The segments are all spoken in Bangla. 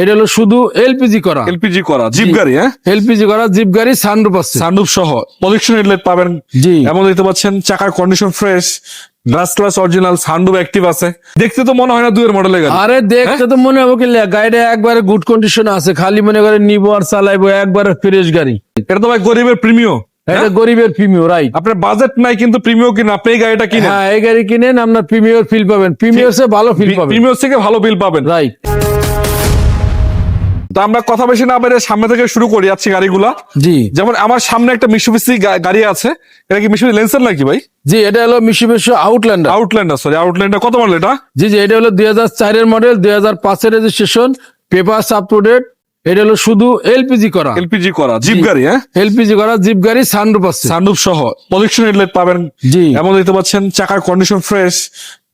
এটা হলো শুধু এলপিজি করা। এলপিজি করা জিপ গাড়ি হ্যাঁ? এলপিজি করা জিপ গাড়ি সানরুফ আছে। সানরুফ সহ। প্রজেকশন হেডলাইট পাবেন। জি। এমন দেখতে পাচ্ছেন চাকার condition fresh glass class original sunroof active আছে। দেখতে তো মনে হয় না দুয়ের মডেলের গাড়ি। আরে দেখতে তো মনে হবে কি গাড়িটা একবারে গুড কন্ডিশন আছে। খালি মনে করে নিবো আর চালাইবো একবারে ফ্রেশ গাড়ি। এটা তো ভাই গরিবের প্রিমিয় এটা গরিবের প্রিমিয়র রাইট আপনার বাজেট নাই কিন্তু প্রিমিয় কিনা আপনি এই গাড়িটা কিনেন। হ্যাঁ এই গাড়ি কিনেন আপনার প্রিমিয়র ফিল পাবেন। প্রিমিয়র ভালো ফিল পাবেন। প্রিমিয়ার থেকে ভালো বিল পাবেন। রাইট তো আমরা কথা বেশি না বেড়ে সামনে থেকে শুরু করি যাচ্ছি গাড়িগুলা। জি। যেমন আমার সামনে একটা মিশুবিসি গাড়ি আছে। এটা কি মিশুবি লেন্সার নাকি ভাই? জি এটা হলো Mitsubishi outlander outlander sorry outlander কত মডেল এটা? জি জি এটা হলো দুই হাজার চারের মডেল দুই হাজার পাঁচের registration paper up to date এটা হলো শুধু এলপিজি করা। এলপিজি করা জিপ গাড়ি হ্যাঁ? এলপিজি করা জিপ গাড়ি সানরুফ আছে। সানরুফ সহ। প্রজেকশন হেডলাইট পাবেন। জি। এমন দেখতে পাচ্ছেন চাকার condition fresh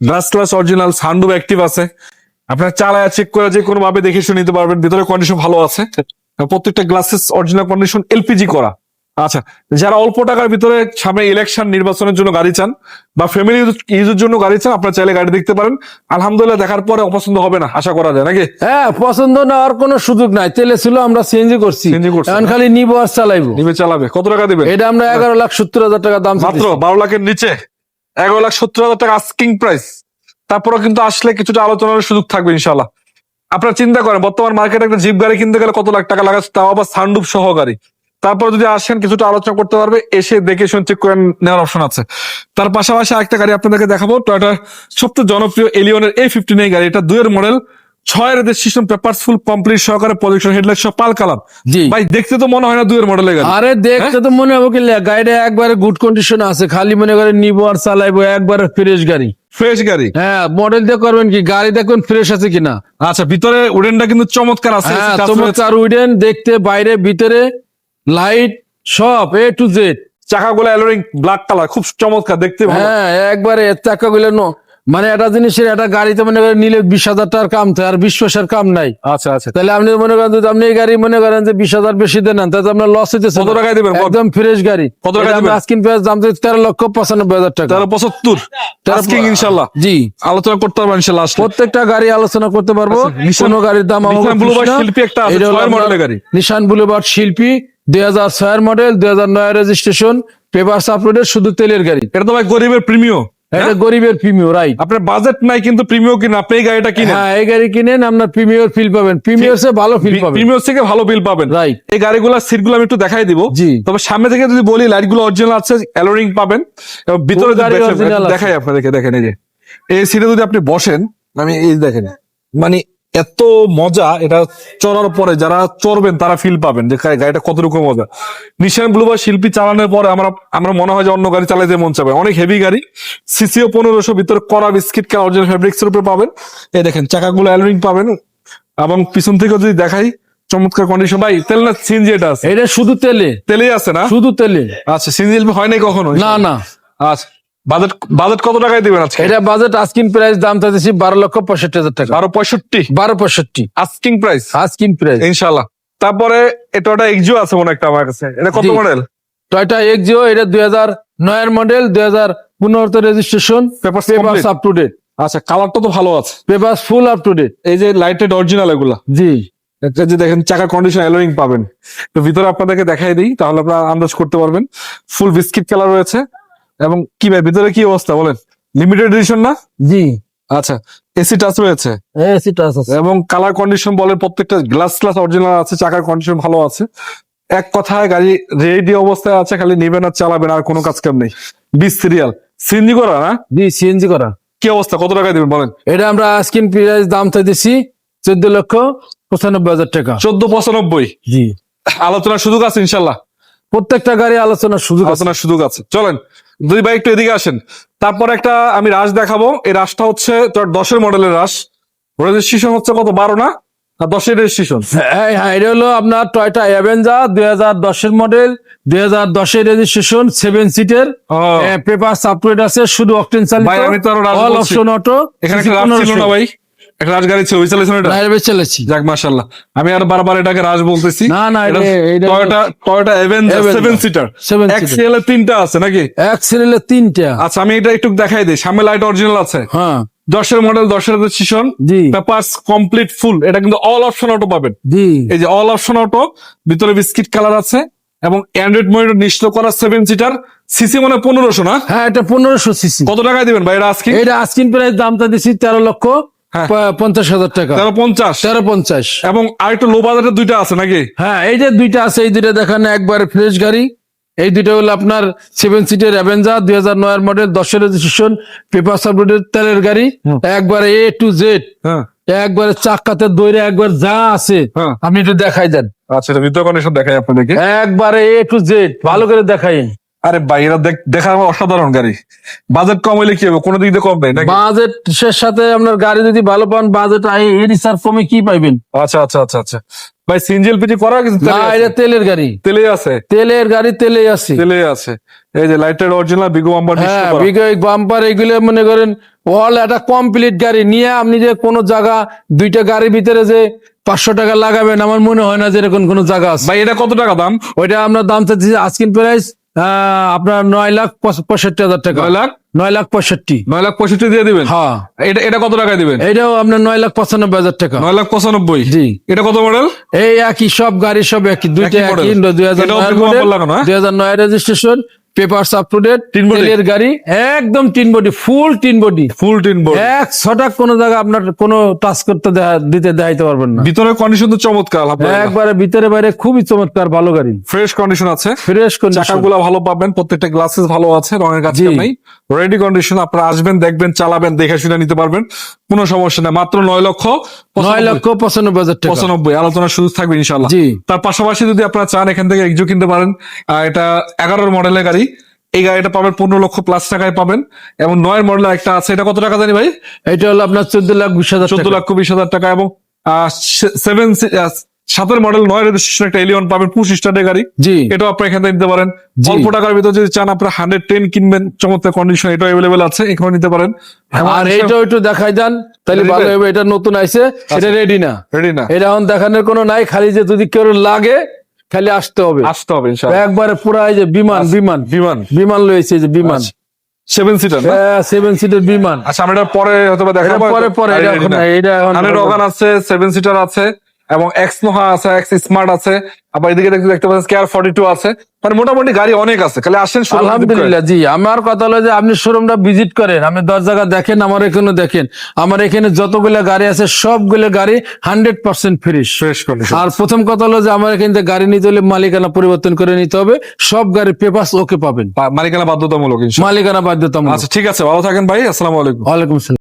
glass class original sunroof active আছে। আপনার চালায় চেক করে যে কোনো ভাবে দেখে শুনে নিতে পারবেন। ভিতরে কন্ডিশন ভালো আছে। প্রত্যেকটা গ্লাসেস অরিজিনাল কন্ডিশন এলপিজি করা। আচ্ছা যারা অল্প টাকার ভিতরে সামনে ইলেকশন নির্বাচনের জন্য গাড়ি চান বা ফ্যামিলি ইউজের জন্য গাড়ি চান আপনারা চাইলে গাড়ি দেখতে পারেন। আলহামদুলিল্লাহ দেখার পরে অপছন্দ হবে না আশা করা যায় নাকি? হ্যাঁ পছন্দ না আর কোনো সুযোগ নাই। তেলে ছিল আমরা সিএনজি করছি। এখন খালি নিবো আর চালাইবো। নিবে চালাবে। কত টাকা দিবেন? এটা আমরা এগারো লাখ সত্তর হাজার টাকা দাম মাত্র বারো লাখের নিচে। এগারো লাখ সত্তর হাজার টাকা আস্কিং প্রাইস তারপরে কিন্তু আসলে কিছুটা আলোচনার সুযোগ থাকবে ইনশাল্লাহ আপনারা চিন্তা করেন বর্তমান মার্কেটে একটা জিপ গাড়ি কিনতে গেলে কত লাখ টাকা লাগাচ্ছে তাও আবার সানডুপ সহকারী তারপর যদি আসেন কিছুটা আলোচনা করতে পারবে এসে দেখে শুনে চেক করে নেওয়ার অপশন আছে। তার পাশাপাশি আরেকটা গাড়ি আপনাদেরকে দেখাবো টয়টার সবচেয়ে জনপ্রিয় এলিয়নের এই ফিফটিন এই গাড়ি। এটা দুয়ের মডেল ছয়ের রেজিস্ট্রেশন পেপার ফুল কমপ্লিট সহকারে প্রজেকশন হেডলাইট সহ পাল কালার জি। ভাই দেখতে তো মনে হয় না দুয়ের মডেলের গাড়ি। আরে দেখতে তো মনে হবে কি গাড়িটা একবারে গুড কন্ডিশন আছে খালি মনে করে নিবো আর চালাইবো একবারে ফ্রেশ গাড়ি। ফ্রেশ গাড়ি? হ্যাঁ মডেল দিয়ে করবেন কি? গাড়ি দেখবেন ফ্রেশ আছে কিনা। আচ্ছা ভিতরে উডেনটা কিন্তু চমৎকার আছে হ্যাঁ চমৎকার উইডেন দেখতে বাইরে ভিতরে লাইট সব এ টু জেড চাকাগুলো অ্যালোরিং ব্ল্যাক কালার খুব চমৎকার দেখতে হ্যাঁ একবারে চাকা গুলো নো মানে একটা জিনিসের একটা গাড়িতে মনে করেন নিলে বিশ হাজার টাকার কাম থাকে আর বিশ পয়সার কাম নাই। আচ্ছা আচ্ছা। তাহলে আপনি মনে করেন যদি আপনি এই গাড়ি মনে করেন যে বিশ হাজার বেশি দেন তাহলে আপনার লস হইতেছে কত। টাকায় দিবেন? একদম ফ্রেশ গাড়ি। কত টাকায় দিবেন? আজকিন দাম তেরো লক্ষ পঁচানব্বই হাজার টাকা। তেরো পঁচাত্তর? তেরো- ইনশাল্লাহ। জি। আলোচনা করতে পারব ইনশাল্লাহ প্রত্যেকটা গাড়ি আলোচনা করতে পারব। আচ্ছা, নিশান- কোনো গাড়ির দাম নিশান বুলুবার্ড শিল্পী একটা গাড়ি। নিশান বুলেবার্ড শিল্পী দুই হাজার ছয়ের মডেল দুই হাজার নয় রেজিস্ট্রেশন পেপার আপলোডের শুধু তেলের গাড়ি। এটা তো ভাই গরিবের প্রিমিয় এটা গরিবের প্রিমিয়র রাইট আপনার বাজেট নাই কিন্তু প্রিমিয় কিনা আপনি এই গাড়িটা কিনেন। হ্যাঁ এই গাড়ি কিনেন আপনার প্রিমিয়র ফিল পাবেন। প্রিমিয়র সে ভালো ফিল পাবেন। প্রিমিয় থেকে ভালো ফিল পাবেন। রাইট এই গাড়িগুলোর সিটগুলো আমি একটু দেখাই দিব। জি। তবে সামনে থেকে যদি বলি লাইটগুলো অরিজিনাল আছে অ্যালোরিং পাবেন। এবং ভিতরে। দেখাই আপনাদেরকে দেখেন এই যে। এই সিটে যদি আপনি বসেন আমি এই দেখেন মানে এত মজা এটা চড়ার পরে যারা চড়বেন তারা ফিল পাবেন যে গাড়িটা কতটুকু মজা। নিশান ব্লুবার শিল্পী চালানোর পরে আমরা আমরা মনে হয় যে অন্য গাড়ি চালাইতে মন চাবে অনেক হেভি গাড়ি। সিসিও পনেরোশো ভিতরে করা বিস্কিট কে অরিজিনাল ফেব্রিক্স এর উপরে পাবেন। এই দেখেন চাকাগুলো অ্যালোরিং পাবেন। এবং পিছন থেকে যদি দেখাই চমৎকার কন্ডিশন ভাই তেল না সিএনজি এটা আছে? এটা শুধু তেলে। তেলেই আছে না? শুধু তেলে। আচ্ছা সিএনজি হয় নাই কখনো? না না। আচ্ছা। বাজেট বাজেট কত টাকায় দিবেন আজকে? এটা বাজেট আস্কিন প্রাইস দাম চাইতেছি বারো লক্ষ পঁয়ষট্টি হাজার টাকা। বারো পঁয়ষট্টি? বারো পঁয়ষট্টি। আস্কিং প্রাইস আস্কিন প্রাইস ইনশাল্লাহ তারপরে এটা ওটা এক্সিও আছে মনে একটা আমার কাছে। এটা কত। মডেল টয়টা এক্সিও এটা দুই হাজার নয়ের মডেল দুই হাজার পনেরোতে registration Papers paper up to date আচ্ছা কালারটা তো ভালো আছে। Paper full up to date এই যে লাইটেড অরিজিনাল এগুলা। জি। এটা যে দেখেন চাকার কন্ডিশন অ্যালোরিং পাবেন। তো ভিতরে আপনাদেরকে দেখাই দিই তাহলে আপনারা আন্দাজ করতে পারবেন। ফুল বিস্কিট কালার রয়েছে। এবং কি ভাই ভিতরে কি অবস্থা বলেন? লিমিটেড এডিশন না? জি। আচ্ছা এসি টাচ রয়েছে? এসি টাচ আছে। এবং কালার কন্ডিশন বলে প্রত্যেকটা গ্লাস গ্লাস অরিজিনাল আছে চাকার কন্ডিশন ভালো আছে। এক কথায় গাড়ি রেডি অবস্থায় আছে খালি নেবেন আর চালাবেন আর কোনো কাজ কাম নেই। বিশ সিরিয়াল সিএনজি করা না? জি সিএনজি করা। কি অবস্থা? কত টাকা দিবেন বলেন? এটা আমরা আস্কিন প্রাইস দাম চাইতেছি চোদ্দ লক্ষ পঁচানব্বই হাজার টাকা। চোদ্দ পঁচানব্বই? জি। আলোচনার সুযোগ আছে ইনশাল্লাহ। প্রত্যেকটা গাড়ি আলোচনার সুযোগ আলোচনার সুযোগ আছে। চলেন দুই ভাই একটু এদিকে আসেন। তারপর একটা আমি রাশ দেখাবো। এই রাশটা হচ্ছে তোর দশের মডেলের রাশ। রেজিস্ট্রেশন হচ্ছে কত? বারো না? দশের রেজিস্ট্রেশন হ্যাঁ হ্যাঁ এটা হলো আপনার টয়টা অ্যাভেঞ্জার দুই হাজার দশের মডেল দুই হাজার দশের রেজিস্ট্রেশন সেভেন সিটের পেপার আপডেট আছে শুধু অকটেন ভাই, আমি তো আরও রাজ অল অপশন অটো এখানে না ভাই। একটা রাজ গাড়ি ছিল ওই চালাইছেন চালাচ্ছি। যাক আমি আর বারবার এটাকে রাজ বলতেছি। না, না, এটা- এটা- Toyota Toyota Avenger Avenger, seven seater seven seater। XL এর তিনটা আছে নাকি? তিনটা। আচ্ছা আমি এটা একটু দেখাই দিই। সামনে লাইট অরিজিনাল আছে। হ্যাঁ। দশের মডেল দশের কমপ্লিট ফুল এটা কিন্তু অল অপশন অটো পাবেন। জি। এই যে অল অপশন অটো ভিতরে বিস্কিট কালার আছে এবং অ্যান্ড্রয়েড মনিটর নিশ্চিত করা সেভেন সিটার সিসি মানে পনেরোশো না? হ্যাঁ এটা পনেরোশো সিসি কত টাকায় দিবেন ভাই? এটা আজকে এটা আস্কিন প্রাইস দামটা দিচ্ছি তেরো লক্ষ। পঞ্চাশ হাজার টাকা। তেরো পঞ্চাশ। তেরো পঞ্চাশ। এবং আরেকটু লো বাজেটের দুইটা আছে নাকি? হ্যাঁ এই যে দুইটা আছে এই দুইটা দেখেন একবারে ফ্রেশ গাড়ি। এই দুইটা হলো আপনার সেভেন সিটের অ্যাভেঞ্জার দুই হাজার নয়ের মডেল দশের রেজিস্ট্রেশন পেপার সাবরুটের তেলের গাড়ি। একবারে এ টু জেড হ্যাঁ। একবারে চাকাতে দৈরে একবার যা আছে হ্যাঁ। আপনি একটু দেখাই দেন। আচ্ছা ভিতর কন্ডিশন দেখাই আপনাদেরকে। একবারে এ টু জেড ভালো করে দেখাই। আরে ভাই এরা দেখ- দেখার আমার অসাধারণ গাড়ি। বাজেট কম হইলে কি হবে? কোনো দিক দিয়ে কমবে নাকি? বাজেটের সাথে আপনার গাড়ি যদি ভালো পান বাজেট এর স্যার কমে কি পাইবেন? আচ্ছা আচ্ছা আচ্ছা আচ্ছা। ভাই সিনজেল পিজি করা কিন্তু না এটা তেলের গাড়ি। তেলে আছে? তেলের গাড়ি তেলে আছে। তেলে আছে। এই যে লাইটের অরিজিনাল বিগো বাম্পার হ্যাঁ বাম্পার এগুলো মনে করেন অল একটা কমপ্লিট গাড়ি। নিয়ে আপনি যে কোনো জায়গা দুইটা গাড়ির ভিতরে যে পাঁচশো টাকা লাগাবেন আমার মনে হয় না যে এরকম কোনো জায়গা আছে। ভাই এটা কত টাকা দাম? ওইটা আপনার দাম চাচ্ছি আজকিন প্রাইস আপনার নয় লাখ পঁয়ষট্টি হাজার টাকা। নয় লাখ? নয় লাখ পঁয়ষট্টি। নয় লাখ পঁয়ষট্টি দিয়ে দিবেন? হ্যাঁ। এটা এটা কত টাকায় দিবেন? এটাও আপনার নয় লাখ পঁচানব্বই হাজার টাকা। নয় লাখ পঁচানব্বই? জি। এটা কত মডেল এই একই সব গাড়ি সব একই। দুইটা একই দুই হাজার? দুই হাজার নয় registration papers up to date Tin body? গাড়ি একদম tin body full tin body full tin board এক ছটাক কোনো জায়গা আপনার কোনো টাচ করতে দিতে দেখাইতে পারবেন না। ভিতরের কন্ডিশন তো চমৎকার একবারে ভিতরে বাইরে খুবই চমৎকার ভালো গাড়ি। ফ্রেশ কন্ডিশন আছে। ফ্রেশ কন্ডিশন চাকাগুলো ভালো পাবেন প্রত্যেকটা গ্লাসেস ভালো আছে রঙের জি। নেই। রেডি কন্ডিশন আপনারা আসবেন দেখবেন চালাবেন দেখে শুনে নিতে পারবেন। কোনো সমস্যা নেই মাত্র নয় লক্ষ নয় লক্ষ পঁচানব্বই হাজার টাকা। পঁচানব্বই আলোচনার সুযোগ থাকবে ইনশাল্লাহ জি। তার পাশাপাশি যদি আপনারা চান এখান থেকে এক্সো কিনতে পারেন। এটা এগারোর মডেলের গাড়ি। এই গাড়িটা পাবেন পনেরো লক্ষ প্লাস টাকায় পাবেন। এবং নয়ের মডেল একটা আছে। এটা কত টাকা জানি ভাই? এটা হলো আপনার চোদ্দ লাখ বিশ হাজার চোদ্দ লক্ষ বিশ হাজার টাকা এবং সেভেন সাতের মডেল নয় রেজিস্ট্রেশন একটা এলিয়ন পাবেন পুশ স্টার্টের গাড়ি। জি। এটাও আপনি এখান থেকে নিতে পারেন। অল্প টাকার ভিতর যদি চান আপনারা হান্ড্রেড টেন কিনবেন। চমৎকার কন্ডিশন এটাও অ্যাভেলেবেল আছে এখানে নিতে পারেন। আর এইটাও একটু দেখাই দেন তাহলে ভালো হবে এটা নতুন আইছে এটা রেডি না। রেডি না। এটা এখন দেখানোর কোনো নাই খালি যে যদি কেউ লাগে খালি আসতে হবে। আসতে হবে একবারে পুরা এই যে বিমান বিমান। বিমান। বিমান লয়েছে যে বিমান। সেভেন সিটার সেভেন সিটার বিমান। আচ্ছা আমরা পরে হয়তো দেখা পরে পরে এটা এখন আছে সেভেন সিটার আছে। এবং এক্স নোহা আছে এক্স স্মার্ট আছে আবার এদিকে দেখতে দেখতে পাচ্ছেন কেয়ার ফর্টি টু আছে। মানে মোটামুটি গাড়ি অনেক আছে খালি আসেন। আলহামদুলিল্লাহ জি। আমার কথা হলো যে আপনি শোরুমটা ভিজিট করেন আপনি দশ জায়গা দেখেন আমার এখানে দেখেন। আমার এখানে যতগুলো গাড়ি আছে সবগুলো গাড়ি হান্ড্রেড পার্সেন্ট condition। আর প্রথম কথা হলো যে আমার এখানে গাড়ি নিতে হলে মালিকানা পরিবর্তন করে নিতে হবে। সব গাড়ির পেপার ওকে পাবেন। মালিকানা বাধ্যতামূলক মালিকানা বাধ্যতামূলক। আচ্ছা ঠিক আছে ভালো থাকেন ভাই আসসালামু আলাইকুম। ওয়ালাইকুম আসসালাম।